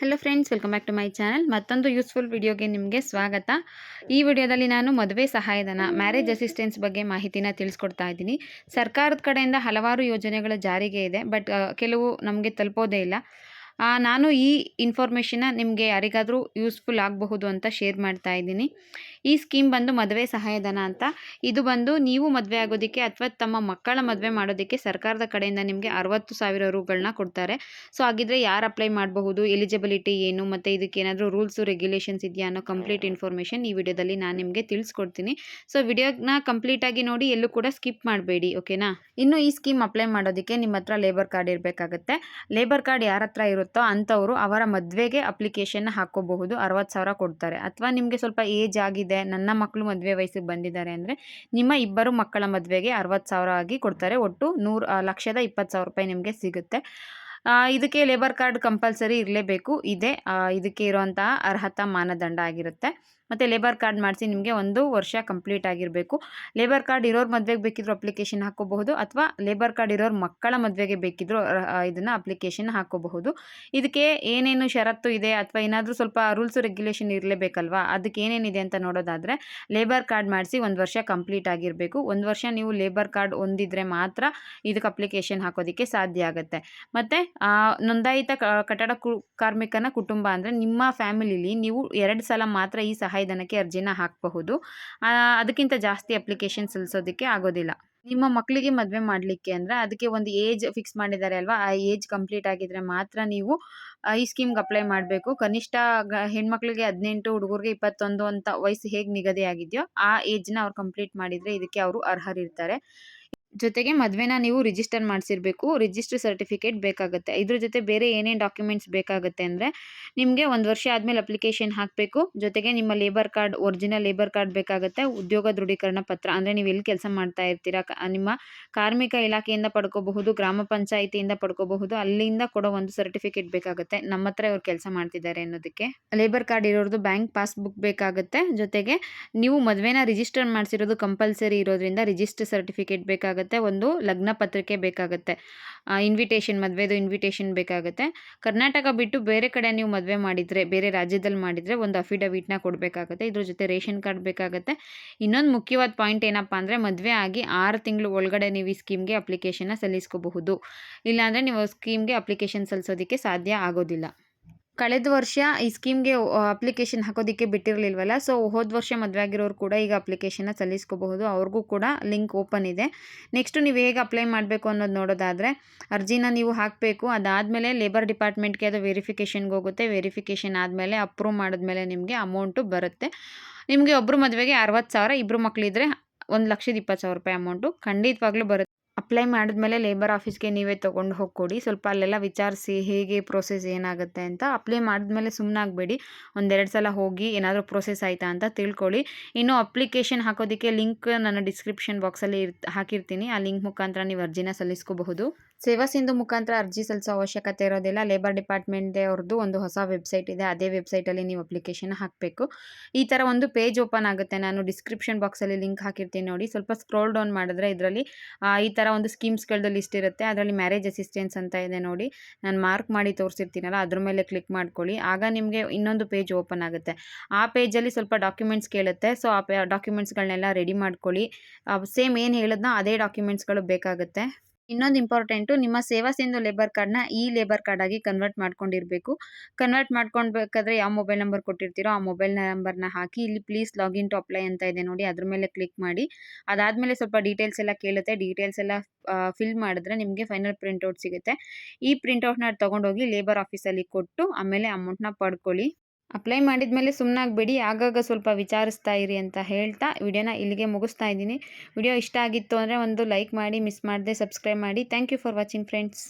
Hello friends welcome back to my channel ಮತ್ತೊಂದು useful ವಿಡಿಯೋಗೆ ನಿಮಗೆ ಸ್ವಾಗತ. ಈ ವಿಡಿಯೋದಲ್ಲಿ ನಾನು ಮದುವೆ ಸಹಾಯಧನ ಮ್ಯಾರೇಜ್ ಅಸಿಸ್ಟೆನ್ಸ್ ಬಗ್ಗೆ ಮಾಹಿತಿನ ತಿಳಿಸ್ಕೊಡ್ತಾ ಇದ್ದೀನಿ. ಸರ್ಕಾರದ ಕಡೆಯಿಂದ ಹಲವಾರು ಯೋಜನೆಗಳು ಜಾರಿಗೆ ಇದೆ ಬಟ್ ಕೆಲವು ನಮಗೆ ತಲುಪೋದೇ ಇಲ್ಲ. ನಾನು ಈ ಇನ್ಫಾರ್ಮೇಷನ್ನ ನಿಮಗೆ ಯಾರಿಗಾದರೂ ಯೂಸ್ಫುಲ್ ಆಗಬಹುದು ಅಂತ ಶೇರ್ ಮಾಡ್ತಾ ಇದ್ದೀನಿ. ಈ ಸ್ಕೀಮ್ ಬಂದು ಮದುವೆ ಸಹಾಯಧನ ಅಂತ. ಇದು ಬಂದು ನೀವು ಮದುವೆ ಆಗೋದಕ್ಕೆ ಅಥವಾ ತಮ್ಮ ಮಕ್ಕಳ ಮದುವೆ ಮಾಡೋದಕ್ಕೆ ಸರ್ಕಾರದ ಕಡೆಯಿಂದ ನಿಮಗೆ ಅರವತ್ತು ಸಾವಿರ ರೂಗಳನ್ನ ಕೊಡ್ತಾರೆ. ಸೊ ಹಾಗಿದ್ರೆ ಯಾರು ಅಪ್ಲೈ ಮಾಡಬಹುದು ಎಲಿಜಿಬಿಲಿಟಿ ಏನು ಮತ್ತು ಇದಕ್ಕೆ ಏನಾದರೂ ರೂಲ್ಸು ರೆಗ್ಯುಲೇಷನ್ಸ್ ಇದೆಯಾ ಅನ್ನೋ ಕಂಪ್ಲೀಟ್ ಇನ್ಫಾರ್ಮೇಷನ್ ಈ ವಿಡಿಯೋದಲ್ಲಿ ನಾನು ನಿಮಗೆ ತಿಳಿಸ್ಕೊಡ್ತೀನಿ. ಸೊ ವಿಡಿಯೋನ ಕಂಪ್ಲೀಟಾಗಿ ನೋಡಿ ಎಲ್ಲೂ ಕೂಡ ಸ್ಕಿಪ್ ಮಾಡಬೇಡಿ ಓಕೆನಾ ಇನ್ನು ಈ ಸ್ಕೀಮ್ ಅಪ್ಲೈ ಮಾಡೋದಕ್ಕೆ ನಿಮ್ಮ ಹತ್ರ ಲೇಬರ್ ಕಾರ್ಡ್ ಇರಬೇಕಾಗುತ್ತೆ. ಲೇಬರ್ ಕಾರ್ಡ್ ಯಾರ ಹತ್ರ ಇರುತ್ತೋ ಅಂಥವರು ಅವರ ಮದುವೆಗೆ ಅಪ್ಲಿಕೇಶನ್ ಹಾಕೋಬಹುದು ಅರವತ್ತು ಸಾವಿರ ಕೊಡ್ತಾರೆ. ಅಥವಾ ನಿಮಗೆ ಸ್ವಲ್ಪ ಏಜ್ ಆಗಿದೆ, ನನ್ನ ಮಕ್ಕಳು ಮದುವೆ ವಯಸ್ಸಿಗೆ ಬಂದಿದ್ದಾರೆ ಅಂದರೆ ನಿಮ್ಮ ಇಬ್ಬರು ಮಕ್ಕಳ ಮದುವೆಗೆ ಅರವತ್ತು ಸಾವಿರ ಆಗಿ ಕೊಡ್ತಾರೆ. ಒಟ್ಟು ನೂರು ಲಕ್ಷದ ಇಪ್ಪತ್ತು ಸಾವಿರ ರೂಪಾಯಿ ನಿಮಗೆ ಸಿಗುತ್ತೆ. ಇದಕ್ಕೆ ಲೇಬರ್ ಕಾರ್ಡ್ ಕಂಪಲ್ಸರಿ ಇರಲೇಬೇಕು. ಇದೆ ಇದಕ್ಕೆ ಇರುವಂತಹ ಅರ್ಹತಾ ಮಾನದಂಡ ಆಗಿರುತ್ತೆ. ಮತ್ತು ಲೇಬರ್ ಕಾರ್ಡ್ ಮಾಡಿಸಿ ನಿಮಗೆ ಒಂದು ವರ್ಷ ಕಂಪ್ಲೀಟ್ ಆಗಿರಬೇಕು. ಲೇಬರ್ ಕಾರ್ಡ್ ಇರೋರು ಮದುವೆಗೆ ಬೇಕಿದ್ರು ಅಪ್ಲಿಕೇಶನ್ ಹಾಕೋಬಹುದು ಅಥವಾ ಲೇಬರ್ ಕಾರ್ಡ್ ಇರೋರು ಮಕ್ಕಳ ಮದುವೆಗೆ ಬೇಕಿದ್ರು ಇದನ್ನು ಅಪ್ಲಿಕೇಶನ್ ಹಾಕೋಬಹುದು. ಇದಕ್ಕೆ ಏನೇನು ಷರತ್ತು ಇದೆ ಅಥವಾ ಏನಾದರೂ ಸ್ವಲ್ಪ ರೂಲ್ಸು ರೆಗ್ಯುಲೇಷನ್ ಇರಲೇಬೇಕಲ್ವಾ? ಅದಕ್ಕೆ ಏನೇನಿದೆ ಅಂತ ನೋಡೋದಾದರೆ ಲೇಬರ್ ಕಾರ್ಡ್ ಮಾಡಿಸಿ ಒಂದು ವರ್ಷ ಕಂಪ್ಲೀಟ್ ಆಗಿರಬೇಕು. ಒಂದು ವರ್ಷ ನೀವು ಲೇಬರ್ ಕಾರ್ಡ್ ಹೊಂದಿದ್ರೆ ಮಾತ್ರ ಇದಕ್ಕೆ ಅಪ್ಲಿಕೇಶನ್ ಹಾಕೋದಕ್ಕೆ ಸಾಧ್ಯ ಆಗುತ್ತೆ. ಮತ್ತು ನೋಂದಾಯಿತ ಕಟ್ಟಡ ಕಾರ್ಮಿಕನ ಕುಟುಂಬ ಅಂದರೆ ನಿಮ್ಮ ಫ್ಯಾಮಿಲಿಲಿ ನೀವು ಎರಡು ಸಲ ಮಾತ್ರ ಈ ಸಹಾಯಧನಕ್ಕೆ ಅರ್ಜಿನ ಹಾಕಬಹುದು. ಅದಕ್ಕಿಂತ ಜಾಸ್ತಿ ಅಪ್ಲಿಕೇಶನ್ ಸಲ್ಲಿಸೋದಕ್ಕೆ ಆಗೋದಿಲ್ಲ. ನಿಮ್ಮ ಮಕ್ಕಳಿಗೆ ಮದುವೆ ಮಾಡಲಿಕ್ಕೆ ಅಂದರೆ ಅದಕ್ಕೆ ಒಂದು ಏಜ್ ಫಿಕ್ಸ್ ಮಾಡಿದ್ದಾರೆ ಅಲ್ವಾ? ಆ ಏಜ್ ಕಂಪ್ಲೀಟ್ ಆಗಿದ್ರೆ ಮಾತ್ರ ನೀವು ಈ ಸ್ಕೀಮ್ಗೆ ಅಪ್ಲೈ ಮಾಡಬೇಕು. ಕನಿಷ್ಠ ಹೆಣ್ಮಕ್ಳಿಗೆ ಹದಿನೆಂಟು, ಹುಡುಗರಿಗೆ ಇಪ್ಪತ್ತೊಂದು ಅಂತ ವಯಸ್ಸು ಹೇಗೆ ನಿಗದಿಯಾಗಿದೆಯೋ, ಆ ಏಜ್ನ ಅವ್ರು ಕಂಪ್ಲೀಟ್ ಮಾಡಿದರೆ ಇದಕ್ಕೆ ಅವರು ಅರ್ಹರಿರ್ತಾರೆ. ಜೊತೆಗೆ ಮದುವೆನ ನೀವು ರಿಜಿಸ್ಟರ್ ಮಾಡಿಸಿರ್ಬೇಕು. ರಿಜಿಸ್ಟರ್ ಸರ್ಟಿಫಿಕೇಟ್ ಬೇಕಾಗುತ್ತೆ. ಇದ್ರ ಜೊತೆ ಬೇರೆ ಏನೇನು ಡಾಕ್ಯುಮೆಂಟ್ಸ್ ಬೇಕಾಗುತ್ತೆ ಅಂದರೆ ನಿಮಗೆ ಒಂದು ವರ್ಷ ಆದಮೇಲೆ ಅಪ್ಲಿಕೇಶನ್ ಹಾಕಬೇಕು. ಜೊತೆಗೆ ನಿಮ್ಮ labour card original labour card ಬೇಕಾಗುತ್ತೆ. ಉದ್ಯೋಗ ದೃಢೀಕರಣ ಪತ್ರ ಅಂದರೆ ನೀವು ಎಲ್ಲಿ ಕೆಲಸ ಮಾಡ್ತಾ ಇರ್ತೀರಾ ನಿಮ್ಮ ಕಾರ್ಮಿಕ ಇಲಾಖೆಯಿಂದ ಪಡ್ಕೋಬಹುದು, ಗ್ರಾಮ ಪಂಚಾಯಿತಿಯಿಂದ ಪಡ್ಕೋಬಹುದು, ಅಲ್ಲಿಂದ ಕೊಡೋ ಒಂದು ಸರ್ಟಿಫಿಕೇಟ್ ಬೇಕಾಗುತ್ತೆ. ನಮ್ಮ ಹತ್ರ ಇವ್ರು ಕೆಲಸ ಮಾಡ್ತಿದ್ದಾರೆ ಅನ್ನೋದಕ್ಕೆ. ಲೇಬರ್ ಕಾರ್ಡ್ ಇರೋದು ಬ್ಯಾಂಕ್ ಪಾಸ್ಬುಕ್ ಬೇಕಾಗುತ್ತೆ. ಜೊತೆಗೆ ನೀವು ಮದುವೆನ ರಿಜಿಸ್ಟರ್ ಮಾಡಿಸಿರೋದು ಕಂಪಲ್ಸರಿ ಇರೋದ್ರಿಂದ ರಿಜಿಸ್ಟರ್ ಸರ್ಟಿಫಿಕೇಟ್ ಬೇಕಾಗುತ್ತೆ. ಒಂದು ಲಗ್ನ ಪತ್ರಿಕೆ ಬೇಕಾಗುತ್ತೆ. ಇನ್ವಿಟೇಷನ್ ಮದುವೆದು ಇನ್ವಿಟೇಷನ್ ಬೇಕಾಗುತ್ತೆ. ಕರ್ನಾಟಕ ಬಿಟ್ಟು ಬೇರೆ ಕಡೆ ನೀವು ಮದುವೆ ಮಾಡಿದರೆ, ಬೇರೆ ರಾಜ್ಯದಲ್ಲಿ ಮಾಡಿದರೆ ಒಂದು ಅಫಿಡವಿಟ್ನ ಕೊಡಬೇಕಾಗುತ್ತೆ. ಇದ್ರ ಜೊತೆ ರೇಷನ್ ಕಾರ್ಡ್ ಬೇಕಾಗುತ್ತೆ. ಇನ್ನೊಂದು ಮುಖ್ಯವಾದ ಪಾಯಿಂಟ್ ಏನಪ್ಪ ಅಂದರೆ ಮದುವೆ ಆಗಿ ಆರು ತಿಂಗಳು ಒಳಗಡೆ ನೀವು ಈ ಸ್ಕೀಮ್ಗೆ ಅಪ್ಲಿಕೇಶನ್ನ ಸಲ್ಲಿಸ್ಕೋಬಹುದು. ಇಲ್ಲಾಂದರೆ ನೀವು ಸ್ಕೀಮ್ಗೆ ಅಪ್ಲಿಕೇಶನ್ ಸಲ್ಲಿಸೋದಕ್ಕೆ ಸಾಧ್ಯ ಆಗೋದಿಲ್ಲ. ಕಳೆದ ವರ್ಷ ಈ ಸ್ಕೀಮ್ಗೆ ಅಪ್ಲಿಕೇಶನ್ ಹಾಕೋದಕ್ಕೆ ಬಿಟ್ಟಿರಲಿಲ್ವಲ್ಲ? ಸೊ ಹೋದ ವರ್ಷ ಮದುವೆ ಆಗಿರೋರು ಕೂಡ ಈಗ ಅಪ್ಲಿಕೇಶನ್ನ ಸಲ್ಲಿಸ್ಕೋಬಹುದು. ಅವ್ರಿಗೂ ಕೂಡ ಲಿಂಕ್ ಓಪನ್ ಇದೆ. ನೆಕ್ಸ್ಟು ನೀವು ಹೇಗೆ ಅಪ್ಲೈ ಮಾಡಬೇಕು ಅನ್ನೋದು ನೋಡೋದಾದರೆ, ಅರ್ಜಿನ ನೀವು ಹಾಕಬೇಕು. ಅದಾದಮೇಲೆ ಲೇಬರ್ ಡಿಪಾರ್ಟ್ಮೆಂಟ್ಗೆ ಅದು ವೆರಿಫಿಕೇಷನ್ಗೆ ಹೋಗುತ್ತೆ. ವೆರಿಫಿಕೇಷನ್ ಆದಮೇಲೆ ಅಪ್ರೂವ್ ಮಾಡಿದ್ಮೇಲೆ ನಿಮಗೆ ಅಮೌಂಟು ಬರುತ್ತೆ. ನಿಮಗೆ ಒಬ್ಬರು ಮದುವೆಗೆ ಅರವತ್ತು ಸಾವಿರ ಇಬ್ಬರು ಮಕ್ಕಳಿದ್ರೆ ಒಂದು ಲಕ್ಷದ ಇಪ್ಪತ್ತು ಸಾವಿರ ರೂಪಾಯಿ ಅಮೌಂಟು ಖಂಡಿತವಾಗ್ಲೂ ಬರುತ್ತೆ. ಅಪ್ಲೈ ಮಾಡಿದ್ಮೇಲೆ ಲೇಬರ್ ಆಫೀಸ್ಗೆ ನೀವೇ ತೊಗೊಂಡು ಹೋಗ್ಕೊಡಿ. ಸ್ವಲ್ಪ ಅಲ್ಲೆಲ್ಲ ವಿಚಾರಿಸಿ ಹೇಗೆ ಪ್ರೋಸೆಸ್ ಏನಾಗುತ್ತೆ ಅಂತ ಅಪ್ಲೈ ಮಾಡಿದ್ಮೇಲೆ ಸುಮ್ಮನಾಗಬೇಡಿ ಒಂದೆರಡು ಸಲ ಹೋಗಿ ಏನಾದರೂ ಪ್ರೋಸೆಸ್ ಆಯಿತಾ ಅಂತ ತಿಳ್ಕೊಳ್ಳಿ. ಇನ್ನು ಅಪ್ಲಿಕೇಶನ್ ಹಾಕೋದಕ್ಕೆ ಲಿಂಕ್ ನಾನು ಡಿಸ್ಕ್ರಿಪ್ಷನ್ ಬಾಕ್ಸಲ್ಲಿ ಇರ್, ಹಾಕಿರ್ತೀನಿ. ಆ ಲಿಂಕ್ ಮುಖಾಂತರ ನೀವು ಅರ್ಜಿನ ಸಲ್ಲಿಸ್ಕೋಬಹುದು. ಸೇವಾ ಸಿಂಧು ಮುಖಾಂತರ ಅರ್ಜಿ ಸಲ್ಲಿಸೋ ಅವಶ್ಯಕತೆ ಇರೋದಿಲ್ಲ. ಲೇಬರ್ ಡಿಪಾರ್ಟ್ಮೆಂಟ್ ಅವ್ರದ್ದು ಒಂದು ಹೊಸ ವೆಬ್ಸೈಟ್ ಇದೆ. ಅದೇ ವೆಬ್ಸೈಟಲ್ಲಿ ನೀವು ಅಪ್ಲಿಕೇಶನ್ ಹಾಕಬೇಕು. ಈ ಥರ ಒಂದು ಪೇಜ್ ಓಪನ್ ಆಗುತ್ತೆ. ನಾನು ಡಿಸ್ಕ್ರಿಪ್ಷನ್ ಬಾಕ್ಸಲ್ಲಿ ಲಿಂಕ್ ಹಾಕಿರ್ತೀನಿ ನೋಡಿ. ಸ್ವಲ್ಪ ಸ್ಕ್ರೋಲ್ ಡೌನ್ ಮಾಡಿದ್ರೆ ಇದರಲ್ಲಿ ಈ ಥರ ಒಂದು ಸ್ಕೀಮ್ಸ್ಗಳದ್ದು ಲಿಸ್ಟ್ ಇರುತ್ತೆ. ಅದರಲ್ಲಿ ಮ್ಯಾರೇಜ್ ಅಸಿಸ್ಟೆನ್ಸ್ ಅಂತ ಇದೆ ನೋಡಿ. ನಾನು ಮಾರ್ಕ್ ಮಾಡಿ ತೋರಿಸಿರ್ತೀನಲ್ಲ, ಅದ್ರ ಮೇಲೆ ಕ್ಲಿಕ್ ಮಾಡ್ಕೊಳ್ಳಿ. ಆಗ ನಿಮಗೆ ಇನ್ನೊಂದು ಪೇಜ್ ಓಪನ್ ಆಗುತ್ತೆ. ಆ ಪೇಜಲ್ಲಿ ಸ್ವಲ್ಪ ಡಾಕ್ಯುಮೆಂಟ್ಸ್ ಕೇಳುತ್ತೆ. ಸೊ ಆ ಡಾಕ್ಯುಮೆಂಟ್ಸ್ಗಳನ್ನೆಲ್ಲ ರೆಡಿ ಮಾಡ್ಕೊಳ್ಳಿ. ಸೇಮ್ ಏನು ಹೇಳಿದ್ನೋ ಅದೇ ಡಾಕ್ಯುಮೆಂಟ್ಸ್ಗಳು ಬೇಕಾಗುತ್ತೆ. ಇನ್ನೊಂದು ಇಂಪಾರ್ಟೆಂಟು ನಿಮ್ಮ ಸೇವಾ ಸಿಂಧು ಲೇಬರ್ ಕಾರ್ಡ್ನ ಈ ಲೇಬರ್ ಕಾರ್ಡ್ ಆಗಿ ಕನ್ವರ್ಟ್ ಮಾಡ್ಕೊಂಡಿರಬೇಕು. ಕನ್ವರ್ಟ್ ಮಾಡ್ಕೊಳ್ಬೇಕಾದ್ರೆ ಯಾವ ಮೊಬೈಲ್ ನಂಬರ್ ಕೊಟ್ಟಿರ್ತೀರೋ ಆ ಮೊಬೈಲ್ ನಂಬರ್ನ ಹಾಕಿ ಇಲ್ಲಿ ಪ್ಲೀಸ್ ಲಾಗಿನ್ ಟು ಅಪ್ಲೈ ಅಂತ ಇದೆ ನೋಡಿ, ಅದ್ರ ಮೇಲೆ ಕ್ಲಿಕ್ ಮಾಡಿ. ಅದಾದಮೇಲೆ ಸ್ವಲ್ಪ ಡೀಟೇಲ್ಸ್ ಎಲ್ಲ ಕೇಳುತ್ತೆ. ಡೀಟೇಲ್ಸ್ ಎಲ್ಲ ಫಿಲ್ ಮಾಡಿದ್ರೆ ನಿಮಗೆ ಫೈನಲ್ ಪ್ರಿಂಟೌಟ್ ಸಿಗುತ್ತೆ. ಈ ಪ್ರಿಂಟೌಟ್ನ ತೊಗೊಂಡೋಗಿ ಲೇಬರ್ ಆಫೀಸಲ್ಲಿ ಕೊಟ್ಟು ಆಮೇಲೆ ಅಮೌಂಟ್ನ ಪಡ್ಕೊಳ್ಳಿ. ಅಪ್ಲೈ ಮಾಡಿದ ಮೇಲೆ ಸುಮ್ಮನಾಗಬೇಡಿ ಆಗಾಗ ಸ್ವಲ್ಪ ವಿಚಾರಿಸ್ತಾ ಇರಿ ಅಂತ ಹೇಳ್ತಾ ವಿಡಿಯೋನ ಇಲ್ಲಿಗೆ ಮುಗಿಸ್ತಾ ಇದ್ದೀನಿ. ವಿಡಿಯೋ ಇಷ್ಟ ಆಗಿತ್ತು ಅಂದರೆ ಒಂದು ಲೈಕ್ ಮಾಡಿ ಮಿಸ್ ಮಾಡದೆ ಸಬ್ಸ್ಕ್ರೈಬ್ ಮಾಡಿ. Thank you for watching friends